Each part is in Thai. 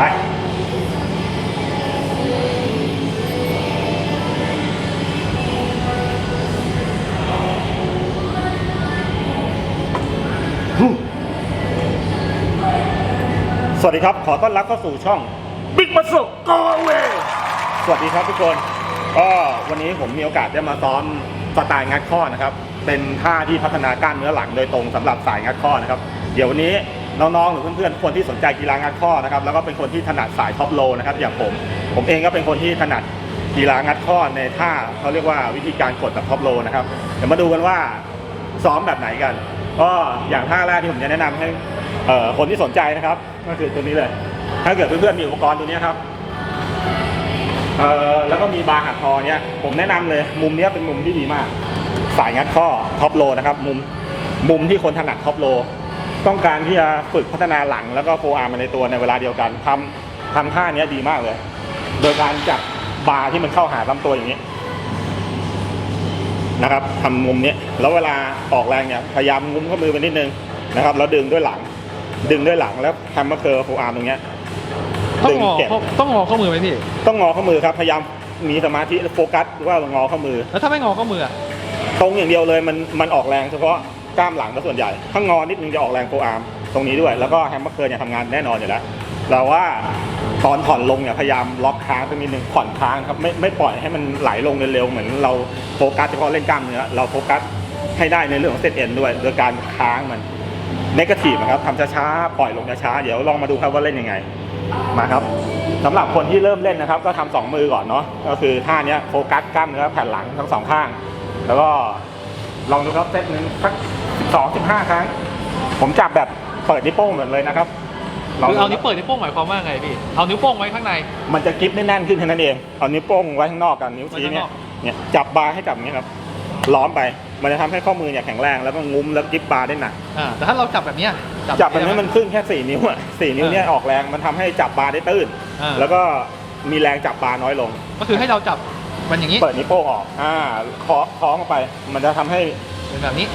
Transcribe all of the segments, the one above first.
ไปสวัสดีครับ ขอต้อนรับเข้าสู่ช่องบิ๊กมาสุโกเวสวัสดีครับทุกคนก็วันนี้ผมมีโอกาสได้มาซ้อมสไตล์งัดข้อนะครับ เป็นท่าที่พัฒนากล้ามเนื้อหลังโดยตรงสำหรับสายงัดข้อนะครับ เดี๋ยววันนี้ น้องๆ หรือเพื่อนๆ คนที่สนใจกีฬางัดข้อนะครับ แล้วก็เป็นคนที่ถนัดสายท็อปโลนะครับ อย่างผม ผมเองก็เป็นคนที่ถนัดกีฬางัดข้อในท่าเขาเรียกว่าวิธีการกดแบบท็อปโลนะครับ เดี๋ยวมาดูกันว่าซ้อมแบบไหนกัน ก็อย่างท่าแรกที่ผมจะแนะนำให้คนที่สนใจนะครับ ก็คือตัวนี้เลย ถ้าเกิดเพื่อนๆ มีอุปกรณ์ตัวนี้ครับแล้วก็มีบาร์หักคอเนี่ยผมแนะนำเลยมุมนี้เป็นมุมที่ดีมาก สายงัดข้อท็อปโลนะครับ มุมมุมที่คนถนัดท็อปโล ต้องการที่จะฝึกพัฒนาหลังแล้วก็โฟอาร์มาในตัวในเวลาเดียวกันทำทำท่าเนี้ยดีมากเลย โดยการจับบาร์ที่มันเข้าหาลำตัวอย่างนี้นะครับทำมุมเนี้ยแล้วเวลาออกแรงเนี่ยพยายามงุ้มข้อมือไปนิดนึงนะครับแล้วดึงด้วยหลัง ดึงด้วยหลังแล้วทำมาเคอร์โฟอาร์ตรงเนี้ยต้องดึงงอเก็บต้องงอข้อมือไหมพี่ต้องงอข้อมือครับพยายามมีสมาธิโฟกัสว่างอข้อมือ แล้วถ้าไม่งอข้อมืออะตรงอย่างเดียวเลยมันมันออกแรงเฉพาะ กล้ามหลังก็ส่วนใหญ่ถ้างงอนิดนึงจะออกแรงโฟอาร์มตรงนี้ด้วย แล้วก็แฮมเมอร์เคิร์เนี่ยทำงานแน่นอนอยู่แล้วแต่ว่าตอนผ่อนลงเนี่ยพยายามล็อกค้างตรงนิดนึงผ่อนค้างครับไม่ไม่ปล่อยให้มันไหลลงเร็วๆเหมือนเราโฟกัสเฉพาะเล่นกล้ามเนื้อเราโฟกัสให้ได้ในเรื่องของเซตเอ็นด้วยโดยการค้างมันเนกาทีฟนะครับทำช้าๆปล่อยลงช้าๆเดี๋ยวลองมาดูครับว่าเล่นยังไงมาครับสำหรับคนที่เริ่มเล่นนะครับ ก็ทำสองมือก่อนเนาะก็คือท่าเนี้ยโฟกัสกล้ามเนื้อแผ่นหลังทั้งสองข้าง แล้วก็ลองดูครับเซตหนึ่งสัก สองสิบห้าครั้ง ผมจับแบบเปิดนิ้วโป้งเหมือนเลยนะครับลงคือดูเอานิ้วเปิดนิ้วโป้งหมายความว่าไงพี่ เอานิ้วโป้งไว้ข้างใน มันจะกริปได้แน่นขึ้นแค่นั้นเอง เอานิ้วโป้งไว้ข้างนอกกันนิ้วชี้เนี่ยไว้ข้างนอกเนี่ยจับบาร์ให้จับอย่างนี้ครับ ล้อมไป มันจะทำให้ข้อมือเนี่ยแข็งแรงแล้วก็งุ้มแล้วกริปบาร์ได้หนักอ่า แต่ถ้าเราจับแบบเนี้ย จับแบบนี้มันขึ้นแค่สี่นิ้วอะสี่นิ้วเนี่ยออกแรงมันทำให้จับบาร์ได้ตื้นอ่าแล้วก็มีแรงจับบาร์น้อยลง ก็คือให้เราจับมันอย่างนี้ เปิดนิ้วโป้งออก อ่าเคาะคล้องเข้าไป มันจะทำให้เป็นแบบนี้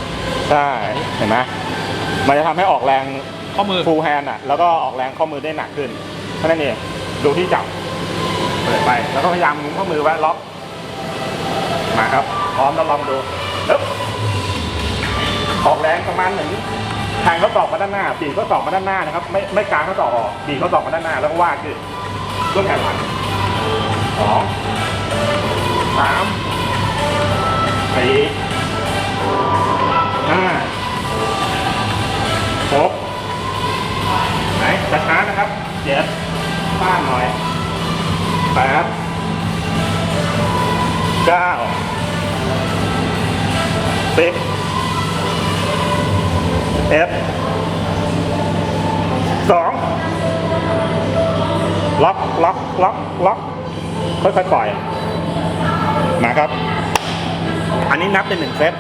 ใช่เห็นไหมมันจะทำให้ออกแรงข้อมือ ฟูลแฮนด์อะ แล้วก็ออกแรงข้อมือได้หนักขึ้นเท่านั้นเองดูที่จับเปิดไป แล้วก็พยายามมุมข้อมือไว้ล็อกมาครับ พร้อมแล้วลองดูปึ๊บออกแรงประมาณเหมือนแทงข้อศอกมาด้านหน้าปีกข้อศอกมาด้านหน้านะครับ ไม่ไม่กางข้อศอกออกปีกข้อศอกมาด้านหน้าแล้วก็ว่าขึ้นด้วยแขนหลังสองสามสี่ เจ็ดบ้านหน่อยแปดเก้าสิบเอ็ดสองล็อกล็อกล็อกล็อกค่อยๆปล่อยมาครับ อันนี้นับเป็นหนึ่งเซต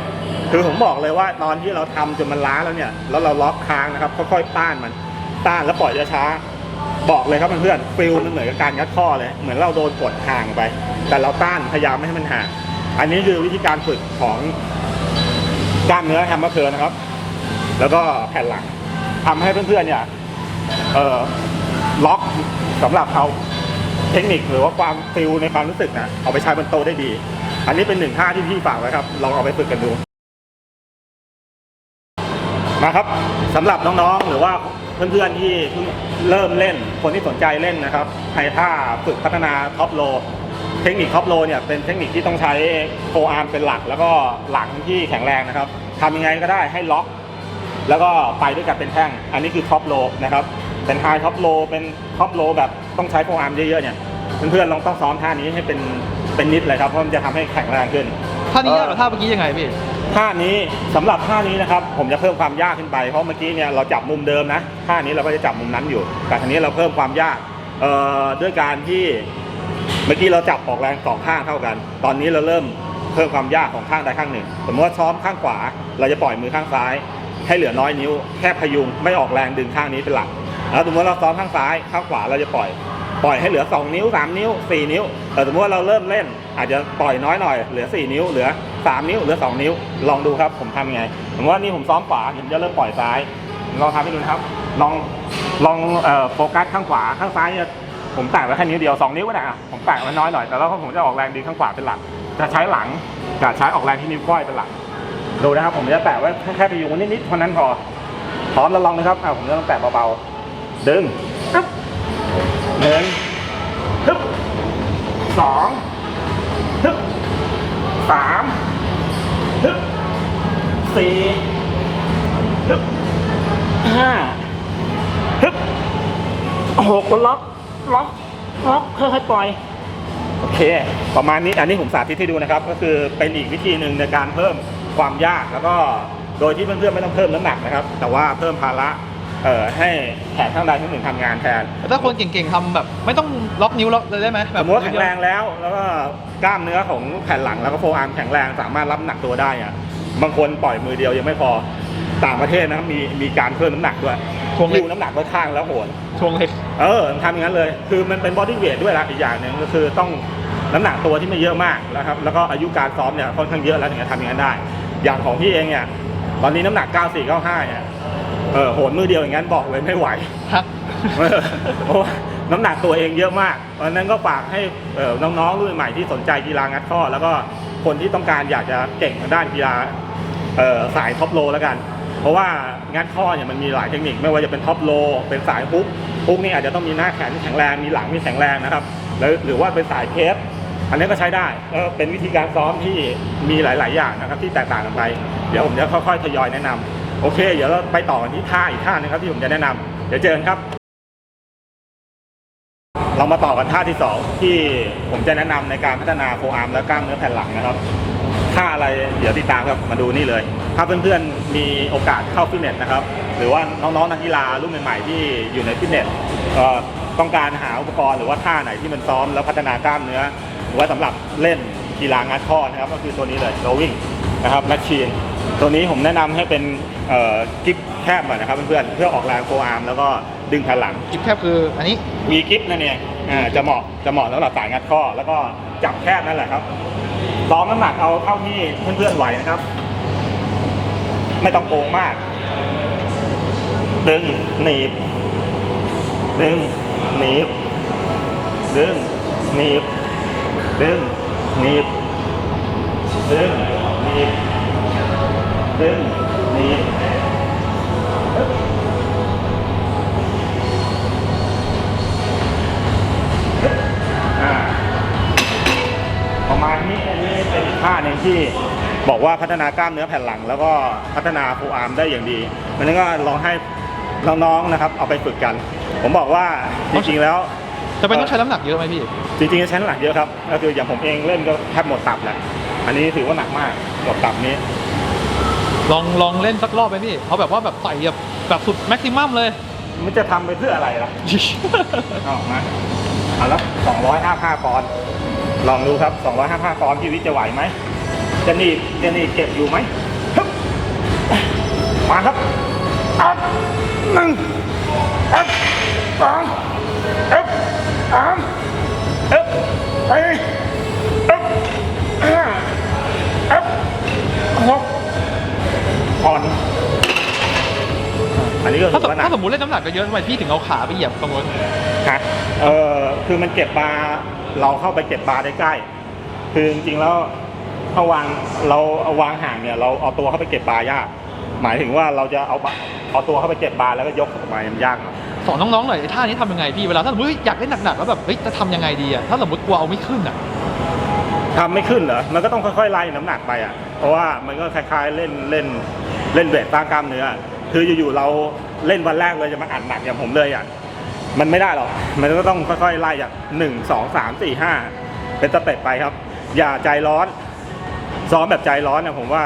คือผมบอกเลยว่าตอนที่เราทำจนมันล้าแล้วเนี่ย แล้วเราล็อกค้างนะครับ ค่อยๆต้านมัน ต้านแล้วปล่อยช้าๆ บอกเลยครับเพื่อนๆฟิลมันเหมือนกับการยัดข้อเลย เหมือนเราโดนกดห่างไป แต่เราต้านพยายามไม่ให้มันห่าง อันนี้คือวิธีการฝึกของกล้ามเนื้อแฮมเมอร์เคิร์นะครับ แล้วก็แผ่นหลังทำให้เพื่อนๆเนี่ยเออล็อกสำหรับเอาเทคนิคหรือว่าความฟิลในความรู้สึกนะเอาไปใช้บนโต๊ะได้ดี อันนี้เป็นหนึ่งท่าที่พี่ฝากไว้ครับลองเอาไปฝึกกันดูมาครับสำหรับน้องๆหรือว่า เพื่อนๆที่เพิ่งเริ่มเล่นคนที่สนใจเล่นนะครับให้ท่าฝึกพัฒนาท็อปโลเทคนิคท็อปโลเนี่ยเป็นเทคนิคที่ต้องใช้โฟอาร์มเป็นหลัก แล้วก็หลังที่แข็งแรงนะครับทำยังไงก็ได้ให้ล็อก แล้วก็ไปด้วยกันเป็นแท่ง อันนี้คือท็อปโลนะครับเป็นไฮท็อปโลเป็นท็อปโลแบบต้องใช้โฟอาร์มเยอะๆเนี่ยเพื่อนๆลองต้องซ้อมท่านี้ให้เป็นเป็นนิดเลยครับเพราะมันจะทำให้แข็งแรงขึ้นท่านี้ยากกว่าท่าเมื่อกี้ยังไงพี่ ท่านี้สำหรับท่านี้นะครับ ผมจะเพิ่มความยากขึ้นไป เพราะเมื่อกี้เนี่ยเราจับมุมเดิมนะท่านี้เราก็จะจับมุมนั้นอยู่ แต่ทีนี้เราเพิ่มความยากเอ่อด้วยการที่เมื่อกี้เราจับออกแรงสองข้างเท่ากัน ตอนนี้เราเริ่มเพิ่มความยากของข้างใดข้างหนึ่ง สมมติว่าซ้อมข้างขวา เราจะปล่อยมือข้างซ้าย ให้เหลือน้อยนิ้ว แค่พยุงไม่ออกแรงดึงข้างนี้เป็นหลัก แล้วสมมติว่าเราซ้อมข้างซ้ายข้างขวาเราจะปล่อย ปล่อยให้เหลือ 2 นิ้ว 3 นิ้ว 4 นิ้วแต่สมมติว่าเราเริ่มเล่น อาจจะปล่อยน้อยหน่อยเหลือ 4 นิ้ว เหลือ 3 นิ้วเหลือ 2 นิ้ว ลองดูครับผมทำยังไงสมว่านี่ผมซ้อมขวาผมจะเริ่มปล่อยซ้ายลองทำให้ดูนะครับ ลองลองโฟกัสข้างขวาข้างซ้ายเนี่ยผมแตะไว้แค่นิ้วเดียวสองนิ้วก็ได้อะผมแตะไว้น้อยหน่อยแต่แล้วผมจะออกแรงดีข้างขวาเป็นหลักจะใช้หลังกับใช้ออกแรงที่นิ้วก้อยเป็นหลักดูนะครับ ผมจะแตะไว้แค่แค่ไปอยู่นิดๆเท่านั้นพอพร้อมแล้วลองนะครับอ่าผมจะต้องแตะเบาๆดึง หนึ่งปึ๊บสองปึ๊บสามปึ๊บสี่ปึ๊บห้าปึ๊บหกล็อกล็อกล็อกค่อยๆปล่อยโอเค ประมาณนี้อันนี้ผมสาธิตให้ดูนะครับ ก็คือเป็นอีกวิธีหนึ่งในการเพิ่มความยากแล้วก็โดยที่เพื่อนๆไม่ต้องเพิ่มน้ำหนักนะครับ แต่ว่าเพิ่มภาระ เอ่อให้แขนข้างใดข้างหนึ่งทำงานแทน แต่ถ้าคนเก่งๆทำแบบ ไม่ต้องล็อกนิ้วล็อกเลยได้ไหมแบสบมมติว่าแข็งแรงแล้ว แล้วก็กล้ามเนื้อของแผ่นหลังแล้วก็โฟอาร์มแข็งแรงสามารถรับน้ำหนักตัวได้อะบางคนปล่อยมือเดียวยังไม่พอต่างประเทศนะครับมีมีการเพิ่มน้ำหนักด้วยทวงเล็ยิกวน้ำหนักไว้ข้างแล้วโหนทวงเล็กเออทำอย่างนั้นเลย คือมันเป็นบอดี้เวทด้วยละอีกอย่างหนึ่งก็คือต้องน้ำหนักตัวที่ไม่เยอะมากนะครับแล้วก็อายุการซ้อมเนี่ยค่อนข้างเยอะแล้วถึงจะทำอย่างนั้นได้ อย่างของพี่เองเนี่ยตอนนี้น้ำหนัก 94 95เนี่ย เออโหนมือเดียวอย่างนั้นบอกเลยไม่ไหวฮะเออเพราะว่าน้ำหนักตัวเองเยอะมากเพราะฉะนั้นก็ฝากให้เอ่อน้องๆรุ่นใหม่ที่สนใจกีฬางัดข้อ แล้วก็คนที่ต้องการอยากจะเก่งทางด้านกีฬาเอ่อสายท็อปโลแล้วกัน เพราะว่างัดข้อเนี่ยมันมีหลายเทคนิคไม่ว่าจะเป็นท็อปโลเป็นสายฮุกฮุกนี่อาจจะต้องมีหน้าแขนที่แข็งแรงมีหลังที่แข็งแรงนะครับแล้วหรือว่าเป็นสายเพฟอันนี้ก็ใช้ได้ก็เป็นวิธีการซ้อมที่มีหลาย ๆ อย่างนะครับที่แตกต่างกันไป เดี๋ยวผมจะค่อยๆทยอยแนะนำ โอเค เดี๋ยวเราไปต่อกันที่ท่าอีกท่าหนึงครับที่ผมจะแนะนำเดี๋ยวเจอกันครับ เรามาต่อกันท่าที่สองที่ผมจะแนะนำในการพัฒนาโฟอาร์มและกล้ามเนื้อแผ่นหลังนะครับท่าอะไรเดี๋ยวติดตามครับมาดูนี่เลย ถ้าเพื่อนๆมีโอกาสเข้าฟิตเนสนะครับ หรือว่าน้องๆนักกีฬารุ่นใหม่ๆที่อยู่ในฟิตเนสต้องการหาอุปกรณ์หรือว่าท่าไหนที่มันซ้อมแล้วพัฒนากล้ามเนื้อ หรือว่าสำหรับเล่นกีฬางัดข้อนะครับ ก็คือตัวนี้เลย rowing นะครับแมชชีนตัวนี้ผมแนะนำให้เป็นเอ่อกิ๊บแคบหน่อยนะครับเพื่อนๆเพื่อออกแรงโฟอาร์มแล้วก็ดึงแผ่นหลัง จิบแคบคืออันนี้ มีกิฟนั่นเองอ่าจะเหมาะจะเหมาะสำหรับสายงัดข้อ แล้วก็จับแคบนั่นแหละครับซ้อมน้ำหนักเอาเท่าที่เพื่อนๆไหวนะครับ ไม่ต้องโกงมาก ดึงหนีบ ดึงหนีบ ดึงหนีบ ดึงหนีบ ดึงหนีบ ดึงหนีบอ่าประมาณนี้อันนี้เป็นอีกท่าหนึ่งที่บอกว่าพัฒนากล้ามเนื้อแผ่นหลัง แล้วก็พัฒนาฟูอาร์มได้อย่างดีมันนั้นก็ลองให้น้องๆนะครับ เอาไปฝึกกัน ผมบอกว่าจริงๆแล้วจะเป็นต้องใช้น้ำหนักเยอะไหมพี่ จริงๆใช้น้ำหนักเยอะครับก็คืออย่างผมเองเล่นก็แทบหมดตับแหละอันนี้ถือว่าหนักมากหมดตับนี้ ลองลองเล่นสักรอบไหมพี่เอาแบบว่าแบบใส่แบบแบบสุดแม็กซิมัมเลย มันจะทำไปเพื่ออะไรล่ะเอามาเอาละ255ปอนด์ลองดูครับ 255ปอนด์พี่วิทย์จะไหวไหมจะหนีบจะหนีบเก็บอยู่ไหมฮึบมาครับอัพหนึ่งอัพสองอัพสามอัพสี่อัพห้าอัพหกผ่ อนอันนี้ก็ถ้าถือว่าหนักถ้าสมมติเล่นน้ำหนักเยอะๆทำไมพี่ถึงเอาขาไปเหยียบตรงนู้นฮะเออคือมันเก็บบาร์เราเข้าไปเก็บบาร์ได้ใกล้ คือจริงๆแล้วถ้าวางเราเอาวางห่างเนี่ยเราเอาตัวเข้าไปเก็บบาร์ยาก หมายถึงว่าเราจะเอาบาเอาตัวเข้าไปเก็บบาร์แล้วก็ยกออกมามันยากหน่อยสอนน้องๆหน่อยไอ้ท่านี้ทำยังไงพี่เวลาถ้าสมมติอยากเล่นหนักๆแล้วแบบเฮ้ยจะทำยังไงดีอะถ้าสมมติกลัวเอาไม่ขึ้นอะทำไม่ขึ้นเหรอ มันก็ต้องค่อยๆไล่น้ำหนักไปอะ เพราะว่ามันก็คล้ายๆเล่นเล่น เล่นเวทสร้างกล้ามเนื้อ คืออยู่ๆเราเล่นวันแรกเลยจะมาอัดหนักอย่างผมเลยอะมันไม่ได้หรอก มันก็ต้องค่อยๆไล่จากหนึ่งสองสามสี่ห้าเป็นสเต็ปไปครับ อย่าใจร้อน ซ้อมแบบใจร้อนเนี่ยผมว่า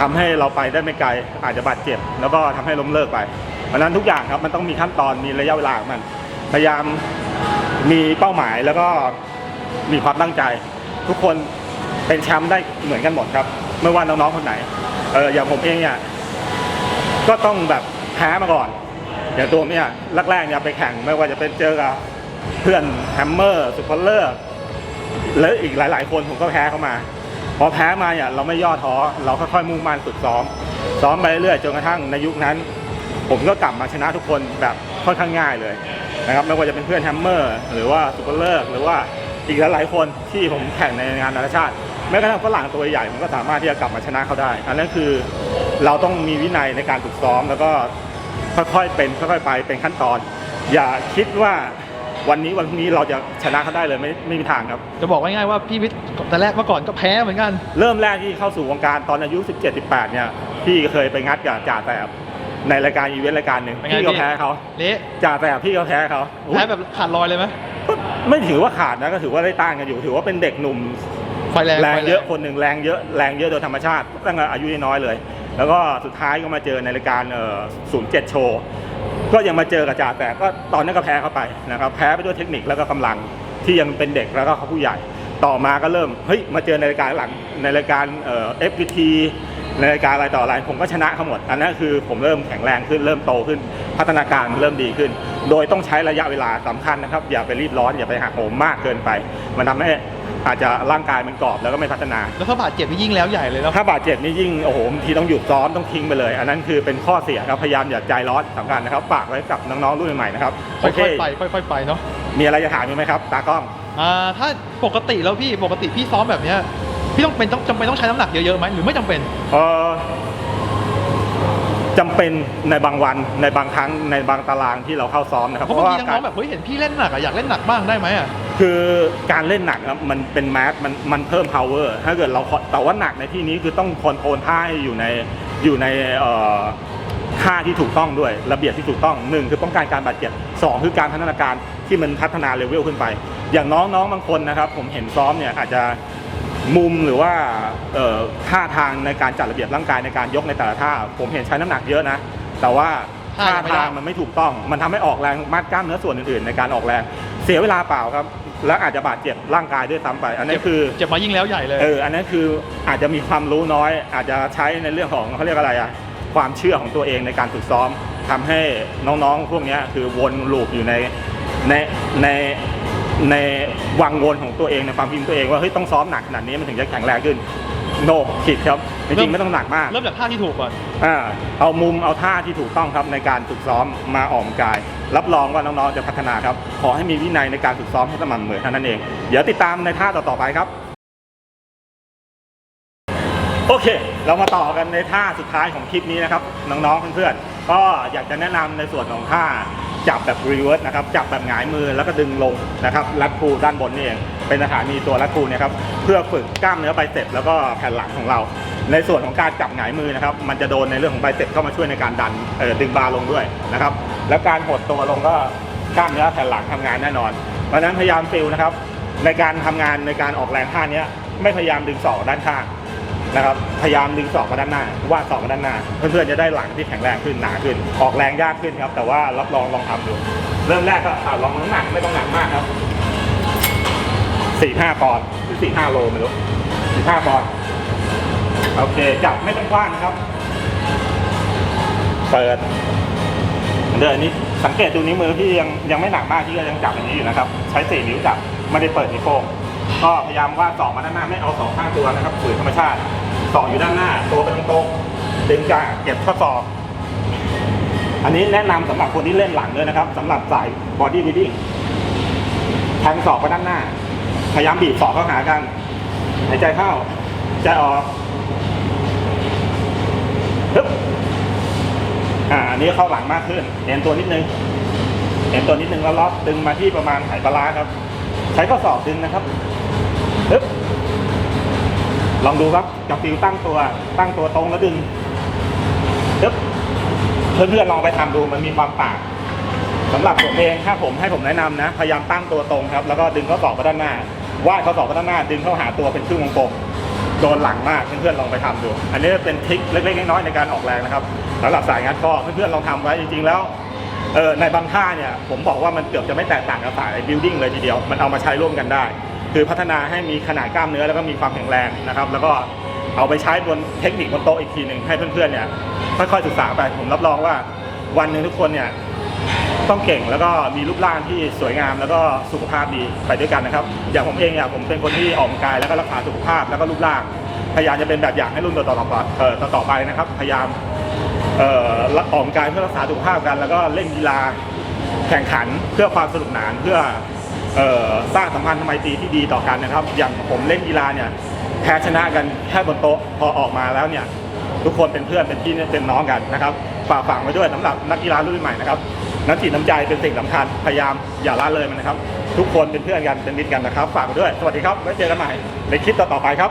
ทำให้เราไปได้ไม่ไกลอาจจะบาดเจ็บ แล้วก็ทำให้ล้มเลิกไปเพราะฉะนั้นทุกอย่างครับมันต้องมีขั้นตอนมีระยะเวลาของมันพยายามมีเป้าหมายแล้วก็มีความตั้งใจ ทุกคนเป็นแชมป์ได้เหมือนกันหมดครับ ไม่ว่าน้องๆคนไหน เอออย่างผมเองเนี่ยก็ต้องแบบแพ้มาก่อน อย่างตัวเนี่ยแรกๆเนี่ยไปแข่งไม่ว่าจะเป็นเจอกับเพื่อนแฮมเมอร์สุพอลเลอร์แล้วอีกหลาย ๆ คนผมก็แพ้เข้ามา พอแพ้มาเนี่ยเราไม่ย่อท้อเราค่อยๆมุ่งมั่นฝึกซ้อม ซ้อมไปเรื่อยๆจนกระทั่งในยุคนั้น ผมก็กลับมาชนะทุกคนแบบค่อนข้างง่ายเลยนะครับไม่ว่าจะเป็นเพื่อนแฮมเมอร์หรือว่าสุปเปอร์เลิกหรือว่าอีกหลายๆคนที่ผมแข่งในงานนานาชาติ แม้กระทั่งฝรั่งตัวใหญ่ผมก็สามารถที่จะกลับมาชนะเขาได้ อันนั้นคือเราต้องมีวินัยในการฝึกซ้อมแล้วก็ค่อยๆเป็นค่อยๆไปเป็นขั้นตอน อย่าคิดว่าวันนี้วันพรุ่งนี้เราจะชนะเขาได้เลยไม่ไม่มีทางครับ จะบอกง่ายๆว่าพี่วิทย์แต่แรกเมื่อก่อนก็แพ้เหมือนกัน เริ่มแรกที่เข้าสู่วงการตอนอายุ 17-18 เนี่ยพี่เคยไปงัดกับจ่าแสบในรายการอีเวนต์รายการหนึ่งเป็นไงพี่ก็พี่แพ้เขาเละจ่าแสบพี่ก็แพ้เขาแพ้แบบขาดลอยเลยไหมก็ไม่ถือว่าขาดนะก็ถือว่าได้ต้านกันอยู่ ถือว่าเป็นเด็กหนุ่ม ไฟแรงแรงไฟเยอะคนหนึ่งแรงเยอะแรงเยอะโดยธรรมชาติตั้งแต่อายุน้อยๆเลย แล้วก็สุดท้ายก็มาเจอในรายการเอ่อ07โชว์ก็ยังมาเจอกับจ่าแต่ก็ตอนนั้นก็แพ้เข้าไปนะครับแพ้ไปด้วยเทคนิคแล้วก็กำลังที่ยังเป็นเด็กแล้วก็เขาผู้ใหญ่ ต่อมาก็เริ่มเฮ้ยมาเจอในรายการหลังในรายการเอ่อ FPT ในรายการอะไรต่ออะไรผมก็ชนะเขาหมดอันนั้นคือผมเริ่มแข็งแรงขึ้นเริ่มโตขึ้น พัฒนาการเริ่มดีขึ้น โดยต้องใช้ระยะเวลาสำคัญนะครับ อย่าไปรีบร้อนอย่าไปหักโหมมากเกินไป มันทำให้อาจจะร่างกายมันกรอบแล้วก็ไม่พัฒนา แล้วถ้าบาดเจ็บนี่ยิ่งแล้วใหญ่เลยเนาะถ้าบาดเจ็บนี่ยิ่งโอ้โหบางทีต้องหยุดซ้อมต้องทิ้งไปเลย อันนั้นคือเป็นข้อเสียครับพยายามอย่าใจร้อนสำคัญนะครับฝากไว้กับน้องๆรุ่นใหม่ๆนะครับค่โอเคอยๆไปค่อยๆไปเนาะมีอะไรจะถามไหมครับตากล้องอ่าถ้าปกติแล้วพี่ปกติพี่ซ้อมแบบเนี้ย พี่ต้องเป็นต้องจำเป็นต้องใช้น้ำหนักเยอะๆไหมหรือไม่จำเป็น เออจำเป็นในบางวันในบางครั้งในบางตารางที่เราเข้าซ้อมนะครับเพราะบางทีกาน้รองๆแบบเฮ้ยเห็นพี่เล่นหนักอะอยากเล่นหนักบ้างได้ไหมอะ คือการเล่นหนักครับมันเป็นแมสมันมันเพิ่ม power ถ้าเกิดเราแต่ว่าหนักในที่นี้คือต้องคอนโทรลท่าให้อยู่ในอยู่ในเอ่อท่าที่ถูกต้องด้วยระเบียบที่ถูกต้องหนึ่งคือป้องกันการบาดเจ็บสองคือการพัฒนาการที่มันพัฒนาเลเวลขึ้นไป อย่างน้องน้องบางคนนะครับ ผมเห็นซ้อมเนี่ยอาจจะ มุมหรือว่าเอ่อท่าทางในการจัดระเบียบร่างกายในการยกในแต่ละท่า ผมเห็นใช้น้ำหนักเยอะนะ แต่ว่าท่าทางมันไม่ถูกต้อง มันทำให้ออกแรงมัดกล้ามเนื้อส่วนอื่นๆ ในการออกแรง เสียเวลาเปล่าครับ และอาจจะบาดเจ็บร่างกายด้วยซ้ำไป อันนี้คือเจ็บมายิ่งแล้วใหญ่เลย เออ อันนั้นคืออาจจะมีความรู้น้อย อาจจะใช้ในเรื่องของเขาเรียกอะไรอะความเชื่อของตัวเองในการฝึกซ้อมทำให้น้องๆ พวกเนี้ยคือวนลูปอยู่ในในใน ในวังวนของตัวเองในความพิมพ์ตัวเองว่าเฮ้ยต้องซ้อมหนักขนาดนี้มันถึงจะแข็งแรงขึ้นโนผิดครับจริงๆไม่ต้องหนักมากเริ่มจากท่าที่ถูกก่อนอ่าเอามุมเอาท่าที่ถูกต้องครับในการฝึกซ้อมมาออกกำลังกาย รับรองว่าน้องๆจะพัฒนาครับ ขอให้มีวินัยในการฝึกซ้อมให้สม่ำเสมอเท่านั้นเอง เดี๋ยวติดตามในท่าต่อๆไปครับ โอเค เรามาต่อกันในท่าสุดท้ายของคลิปนี้นะครับ น้องๆเพื่อนๆก็อยากจะแนะนำในส่วนของท่า จับแบบรีเวิร์สนะครับจับแบบหงายมือแล้วก็ดึงลงนะครับรัดพูด้านบนนี่เองเป็นสถานีตัวรัดพูเนี่ยครับเพื่อฝึกกล้ามเนื้อไบเซ็ปแล้วก็แผ่นหลังของเรา ในส่วนของการจับหงายมือนะครับมันจะโดนในเรื่องของไบเซ็ปเข้ามาช่วยในการดันเออดึงบาร์ลงด้วยนะครับแล้วการหดตัวลงก็กล้ามเนื้อแผ่นหลังทำงานแน่นอนเพราะฉะนั้นพยายามฟิลนะครับในการทำงานในการออกแรงท่านี้ไม่พยายามดึงศอกด้านข้าง นะครับพยายามดึงศอกมาด้านหน้าวาดศอกมาด้านหน้า เพื่อนๆจะได้หลังที่แข็งแรงขึ้นหนาขึ้น ออกแรงยากขึ้นครับ แต่ว่ารับรองลองทำดูเริ่มแรกก็อะลองน้ำหนักไม่ต้องหนักมากครับสี่ห้าปอนด์หรือสี่ห้าโลไม่รู้สี่ห้าปอนด์โอเค จับไม่ต้องกว้างนะครับ เปิดเดี๋ยวอันนี้สังเกตดูนิ้วมือที่ยังยังไม่หนักมากที่ก็ยังจับอย่างนี้อยู่นะครับ ใช้สี่นิ้วจับไม่ได้เปิดนิ้วโป้ง ก็พยายามว่าสองมาด้านหน้าไม่เอาสองข้างตัวนะครับฝืนธรรมชาติสองอยู่ด้านหน้า ตัวเป็นตรงๆดึงกาเก็บข้อศอกอันนี้แนะนำสำหรับคนที่เล่นหลังด้วยนะครับสำหรับสายบอดี้บิ l ดิ้งแทงศอกไปด้านหน้า พยายามบีบศอกเข้าหากันหายใจเข้าใจออกฮึบอ่าอันนี้เข้าหลังมากขึ้นเอ็นตัวนิดนึงเอ็นตัวนิดนึงแล้วล็อกดึงมาที่ประมาณไหปลาร้าครับ ใช้ข้อศอกดึงนะครับ ลองดูครับจับฟิวตั้งตัว ตั้งตัวตรงแล้วดึงฮึบเพื่อนๆลองไปทำดูมันมีความต่างสำหรับผมเองถ้าผมให้ผมแนะนำนะ พยายามตั้งตัวตรงครับ แล้วก็ดึงข้อศอกไปด้านหน้าวาดข้อศอกไปด้านหน้า ดึงเข้าหาตัวเป็นครึ่งวงกลมโดนหลังมากเพื่อนๆลองไปทำดู อันนี้เป็นทริคเล็กๆน้อยๆในการออกแรงนะครับสำหรับสายงัดข้อเพื่อนๆลองทำไว้จริงๆแล้วเออในบางท่าเนี่ยผมบอกว่ามันเกือบจะไม่แตกต่างกับสาย building เลยทีเดียว มันเอามาใช้ร่วมกันได้ คือพัฒนาให้มีขนาดกล้ามเนื้อแล้วก็มีความแข็งแรงนะครับ แล้วก็เอาไปใช้บนเทคนิคบนโต๊ะอีกทีหนึ่งให้เพื่อนๆเนี่ยค่อยๆศึกษาไปผมรับรองว่าวันหนึ่งทุกคนเนี่ยต้องเก่งแล้วก็มีรูปร่างที่สวยงามแล้วก็สุขภาพดีไปด้วยกันนะครับ อย่างผมเองเนี่ยผมเป็นคนที่ออกกำลังกายแล้วก็รักษาสุขภาพแล้วก็รูปร่าง พยายามจะเป็นแบบอย่างให้รุ่นต่อๆไปเอ่อต่อไปนะครับ พยายามออกกำลังกายเพื่อรักษาสุขภาพกัน แล้วก็เล่นกีฬาแข่งขันเพื่อความสนุกสนานเพื่อ สร้างสัมพันธ์ทำไมตรีที่ดีต่อกันนะครับ อย่างผมเล่นกีฬาเนี่ยแพ้ชนะกันแค่บนโต๊ะพอออกมาแล้วเนี่ยทุกคนเป็นเพื่อนเป็นพี่เป็นน้องกันนะครับฝากฝังไว้ด้วยสำหรับนักกีฬารุ่นใหม่นะครับน้ำจิตน้ำใจเป็นสิ่งสำคัญพยายามอย่าละเลยมันนะครับ ทุกคนเป็นเพื่อนกันเป็นมิตรกันนะครับ ฝากไว้ด้วย สวัสดีครับไว้เจอกันใหม่ในคลิปต่อๆไปครับ